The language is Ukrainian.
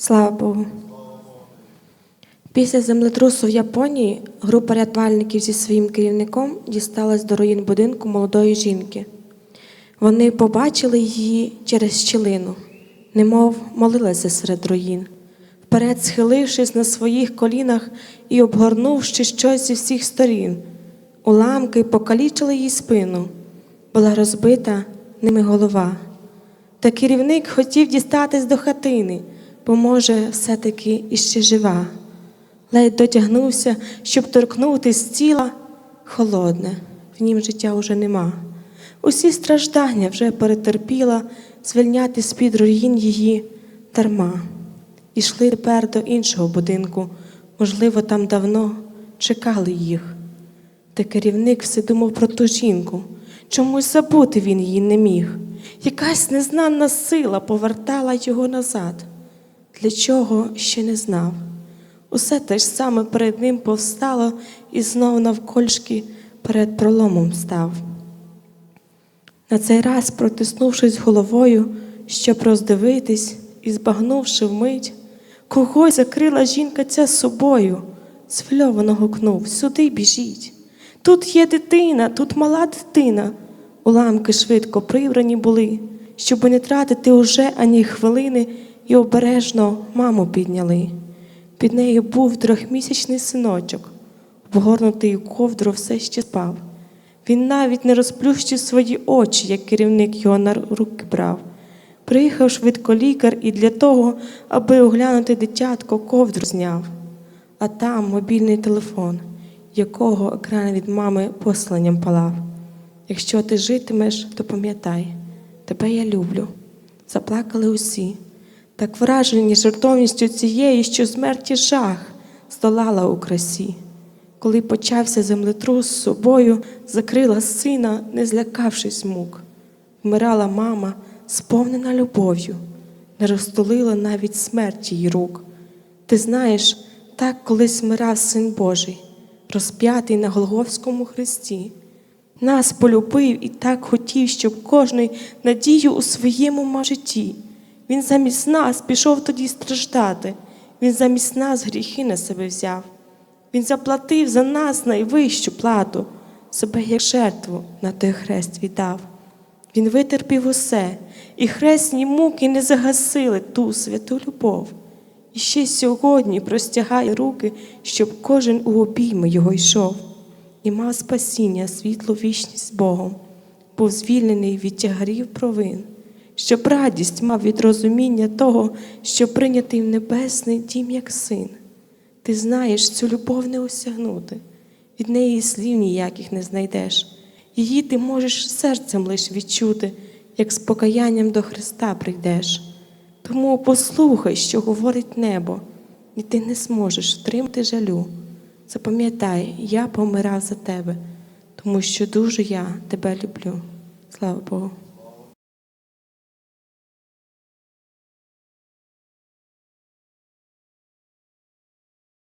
Слава Богу. Після землетрусу в Японії група рятувальників зі своїм керівником дісталась до руїн будинку молодої жінки. Вони побачили її через щілину, немов молилася серед руїн, вперед схилившись на своїх колінах і обгорнувши щось зі всіх сторін. Уламки покалічили їй спину, була розбита ними голова. Та керівник хотів дістатись до хатини, бо, може, все-таки іще жива. Ледь дотягнувся, щоб торкнутись тіла холодне, в нім життя уже нема. Усі страждання вже перетерпіла, звільняти з-під руїн її дарма. Ішли тепер до іншого будинку, можливо, там давно чекали їх. Та керівник все думав про ту жінку. Чомусь забути він її не міг. Якась незнана сила повертала його назад. Для чого ще не знав. Усе те ж саме перед ним повстало і знов навкольшки перед проломом став. На цей раз, протиснувшись головою, щоб роздивитись і збагнувши вмить, когось закрила жінка ця собою, звльовано гукнув сюди біжіть. Тут є дитина, тут мала дитина. Уламки швидко прибрані були, щоби не тратити уже ані хвилини, і обережно маму підняли. Під нею був трьохмісячний синочок, обгорнутий у ковдру все ще спав. Він навіть не розплющив свої очі, як керівник його на руки брав. Приїхав швидко лікар і для того, аби оглянути дитятко, ковдру зняв. А там мобільний телефон, якого екран від мами посланням палав. Якщо ти житимеш, то пам'ятай, тебе я люблю. Заплакали усі, так вражені жертовністю цієї, що смерті жах здолала у красі. Коли почався землетрус з собою, закрила сина, не злякавшись мук. Вмирала мама, сповнена любов'ю, не розтулила навіть смерті її рук. Ти знаєш, так колись вмирав син Божий, розп'ятий на Голговському хресті. Нас полюбив і так хотів, щоб кожний надію у своєму житті. Він замість нас пішов тоді страждати, він замість нас гріхи на себе взяв. Він заплатив за нас найвищу плату, себе як жертву на той хрест віддав. Він витерпів усе, і хресні муки не загасили ту святу любов. І ще сьогодні простягає руки, щоб кожен у обійми його йшов, і мав спасіння, світлу вічність з Богом, був звільнений від тягарів провин, щоб радість мав від розуміння того, що прийнятий в небесний дім як син. Ти знаєш, цю любов не осягнути, від неї слів ніяких не знайдеш. Її ти можеш серцем лиш відчути, як з покаянням до Христа прийдеш. Тому послухай, що говорить небо, і ти не зможеш втримати жалю. Запам'ятай, я помирав за тебе, тому що дуже я тебе люблю. Слава Богу.